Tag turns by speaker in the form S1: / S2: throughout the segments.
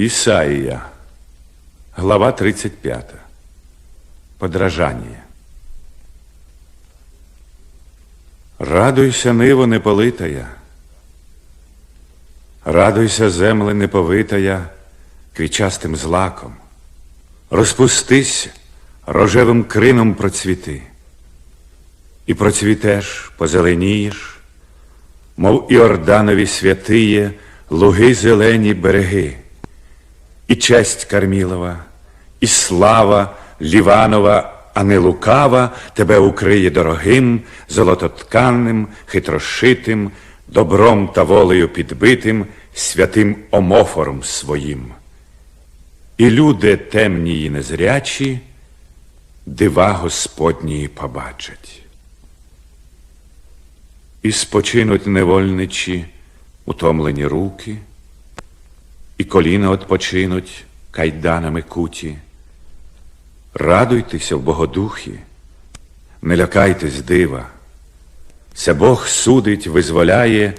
S1: Ісаїя, глава 35. Подражання. Радуйся, ниво неполитая, радуйся, земле неповитая, квічастим злаком. Розпустись, рожевим крином процвіти. І процвітеш, позеленієш, мов Іорданові святиє, луги зелені береги, і честь Кармілова, і слава Ліванова, а не лукава, тебе укриє дорогим, золототканним, хитрошитим, добром та волею підбитим, святим омофором своїм. І люди темні і незрячі, дива Господнії побачать. І спочинуть невольничі, утомлені руки, і коліна odpoczynуть кайданами куті. Радуйтеся в Богодухі, не лякайтесь дива. Це Бог судить, визволяє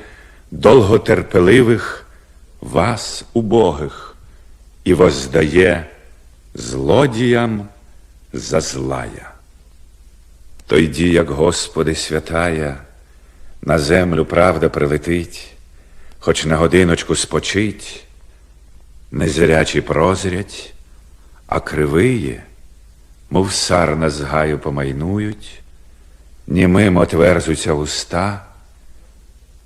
S1: довготерпеливих вас, убогих, і воздає злодіям за злая. То йді, як Господи святая, на землю правда прилетить, хоч на годиночку спочить, незрячі прозрять, а кривиє, мов сарна з гаю помайнують, німим отверзуться уста,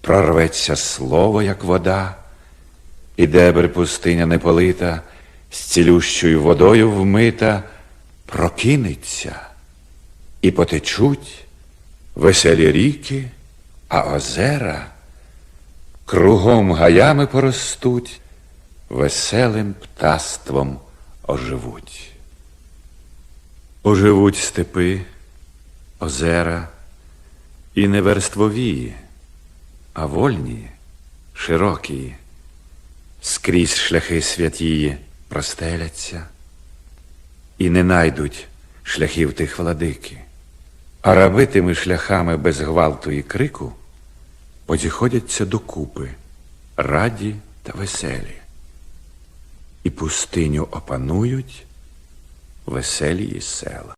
S1: прорветься слово, як вода, і дебр пустиня неполита, з цілющою водою вмита, прокинеться, і потечуть веселі ріки, а озера кругом гаями поростуть, веселим птаством оживуть. Оживуть степи, озера і не верствовії, а вольні, широкі, скрізь шляхи святії простеляться, і не найдуть шляхів тих владики, а раби тими шляхами без гвалту і крику позіходяться докупи, раді та веселі, пустиню опанують веселі села.